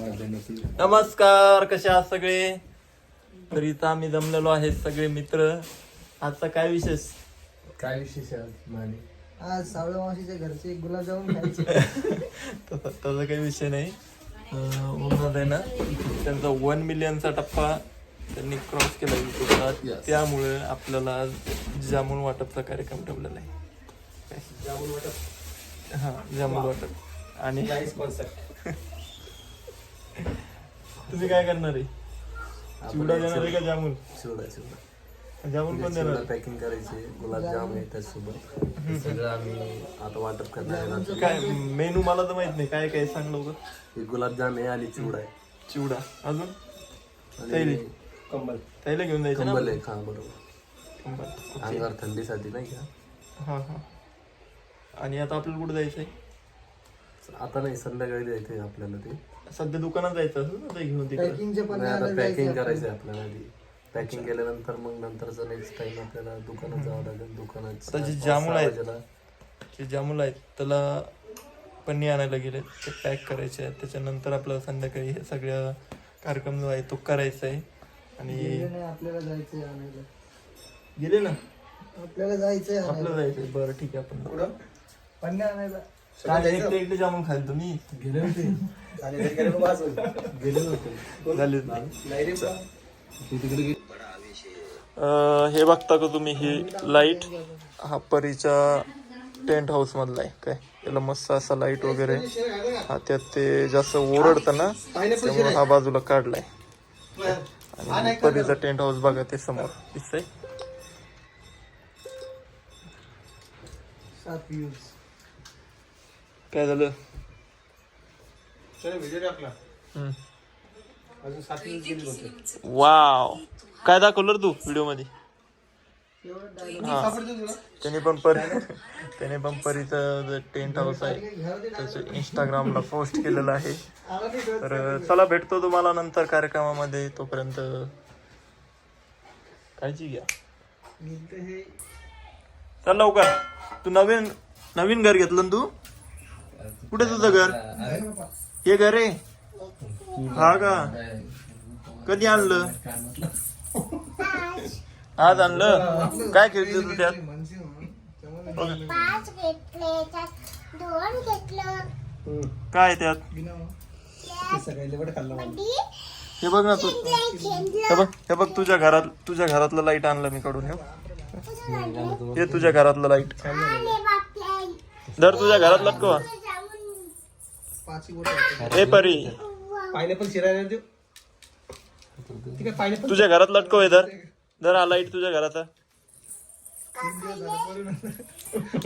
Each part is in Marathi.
नमस्कार कसे आहात सगळे? तर इथं आम्ही जमलेलो आहे सगळे मित्र. आजचा काय विशेष? काय विशेष आहे आज माने? आज सावळ्या मावशीच्या घरचे गुलाबजामुन खायचे. तसा तसा काही विषय नाही. आहे ना त्यांचा वन मिलियनचा टप्पा त्यांनी क्रॉस केला युट्यूबला. त्यामुळे आपल्याला आज जामुन वाटपचा कार्यक्रम ठेवलेला आहे? जामुन वाटप? हा जामुन वाटप. आणि तुम्ही काय करणार आहे? चिवडा देणार आहे का जामुन? चिवडा चिवडा. जामुन पण देणार आहे? पॅकिंग करायचे गुलाबजाम आहे त्याचसोबत सगळं आम्ही आता वाटप करणार आहे काय मेनू मला तर माहीत नाही. काय काय सांग लवकर. हे गुलाबजाम आहे आणि चिवडा आहे. चिवडा. अजून. कंबल. त्याला घेऊन जायचं कंबल आहे हा बरोबर. कंबल. अंगावर थंडीसाठी नाही का? हा हा. आणि आता आपल्याला कुठे जायचंय? आता नाही संध्याकाळी द्यायचे आपल्याला ते. सध्या दुकानात जायचं असेल ना ते घेऊन तिकडे. पॅकिंगचे पण नाही, आता आणायला पॅकिंग जायचे करायचं आहे आपल्याला आधी. पॅकिंग केल्यानंतर मग नंतरचा नेक्स्ट टाइम आपल्याला दुकानात जावं लागेल दुकानात आता जे सहा आहेत. जे जामुल आहेत त्याला पन्नी आणायला गेले ते पॅक करायचे आहेत. त्याच्यानंतर आपल्याला संध्याकाळी हे सगळं कार्यक्रम जो आहे तो करायचा आहे. आणि नाही आपल्याला जायचंय आणायला. गेले ना? आपल्याला जायचंय आपल्याला आणायला जायचंय. बरं ठीक आहे आपण पन्ने आणायला. काय एकटे एकटे जामुन खाल तुम्ही गेले होते गेले होते झालेच नाही नाही रे बा. ते तिकडे गे- अं, हे बघता का तुम्ही ही लाइट हा परीच्या टेंट हाऊस मधला आहे काय याला मस्त असा लाइट वगैरे हा त्यात ते जास्त ओरडतं ना त्यामुळे हा बाजूला काढलाय आणि परीचा टेंट हाऊस बघा ते समोर दिसतंय सात काय झालं? हम्म. वाव. काय दाखवलं रे तू व्हिडिओमध्ये? हा. त्याने पण परी त्याने पण परीचं टेंट हाऊस आहे त्याचं इंस्टाग्रामला पोस्ट केलेलं आहे. तर चला भेटतो तुम्हाला नंतर कार्यक्रमामध्ये. तोपर्यंत काळजी घ्या. हे. चल लवकर. तू नवीन नवीन घर घेतलं ना तू? कुठे तुझं घर? हे घर आहे? हा का? कधी आणलं? आज आणलं? काय खेळते तू त्यात? पाच घेतले त्यात दोन घेतलं. काय त्यात? हे बघ ना तू. हे बघ हे बघ तुझ्या घरात तुझ्या घरातलं लाइट आणलं मी कडून हे हे तुझ्या घरातलं लाइट दर तुझ्या घरात लटकवा. पाच परी. पायनॅपल चिरायला देऊ. ठीक आहे तुझ्या घरात लटकव हे दर दर हा लाइट तुझ्या घराचा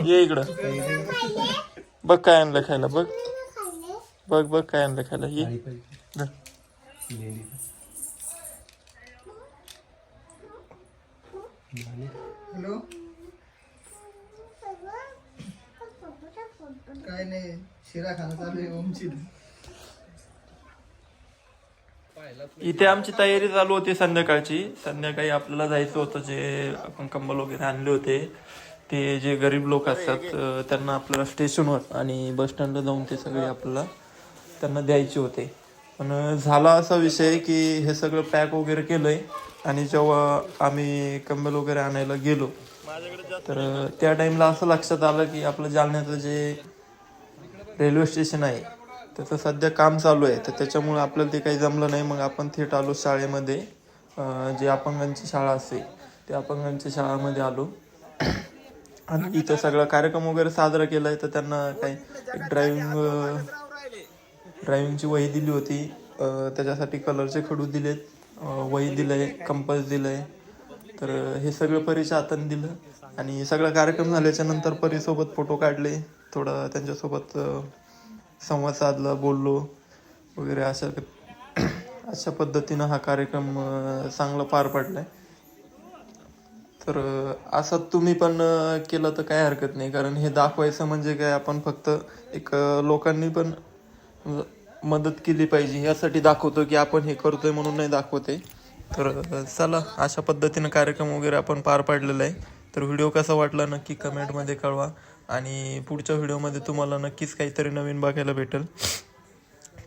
ये इकडं. बघ काय आणलं खायला बघ. बघ बघ काय आणलं खायला. ये. धर. हॅलो? काय नाही शिरा खाणं चालू आहे ओमची इथे आमची तयारी चालू होती संध्याकाळची. संध्याकाळी आपल्याला जायचं होतं जे आपण कंबल वगैरे आणले होते. ते जे गरीब लोक असतात त्यांना आपल्याला स्टेशनवर आणि बस स्टँडला जाऊन ते सगळे आपल्याला त्यांना द्यायचे होते. पण झाला असा विषय की हे सगळं पॅक वगैरे केलंय आणि जेव्हा आम्ही कंबल वगैरे आणायला गेलो तर त्या टाइमला असं लक्षात आलं की आपलं जालन्याचं जे रेल्वे स्टेशन आहे. त्याचं सध्या काम चालू आहे. तर त्याच्यामुळे आपल्याला ते काही जमलं नाही. मग आपण थेट आलो शाळेमध्ये. जे अपंगांची शाळा असते त्या अपंगांच्या शाळामध्ये आलो. आणि इथं सगळा कार्यक्रम वगैरे साजरा केला आहे तर त्यांना काही एक ड्रायविंग ड्रायविंगची वही दिली होती. त्याच्यासाठी कलरचे खडू दिलेत. वही वही दिलंय कंपस दिलंय. तर हे सगळं परीच्या हाताने दिलं. आणि सगळा कार्यक्रम झाल्याच्यानंतर परीसोबत फोटो काढले. थोडं त्यांच्यासोबत संवाद साधला बोललो वगैरे अशा अशा पद्धतीनं हा कार्यक्रम चांगला पार पडलाय. तर असं तुम्ही पण केलं तर काय हरकत नाही. कारण हे दाखवायचं म्हणजे काय आपण फक्त एक लोकांनी पण मदत केली पाहिजे. यासाठी दाखवतो की आपण हे करतोय म्हणून नाही दाखवते तर चला अशा पद्धतीनं कार्यक्रम वगैरे आपण पार पाडलेला आहे. तर व्हिडिओ कसा वाटला नक्की कमेंटमध्ये कळवा. आणि पुढच्या व्हिडिओमध्ये तुम्हाला नक्कीच काहीतरी नवीन बघायला भेटेल.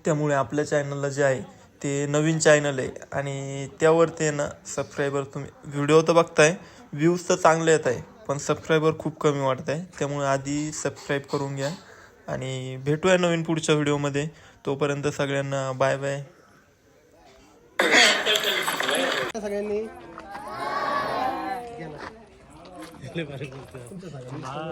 त्यामुळे आपल्या चॅनलला जे आहे ते नवीन चॅनल आहे. आणि त्यावरती आहे ना सबस्क्रायबर तुम्ही व्हिडिओ तर बघताय व्ह्यूज तर चांगले येत आहे. पण सबस्क्रायबर खूप कमी वाटत आहे. त्यामुळे आधी सबस्क्राईब करून घ्या. आणि भेटूया नवीन पुढच्या व्हिडिओमध्ये. तोपर्यंत सगळ्यांना बाय बाय सगळ्यांनी. 원래 말해보세요. 혼자 다녔어.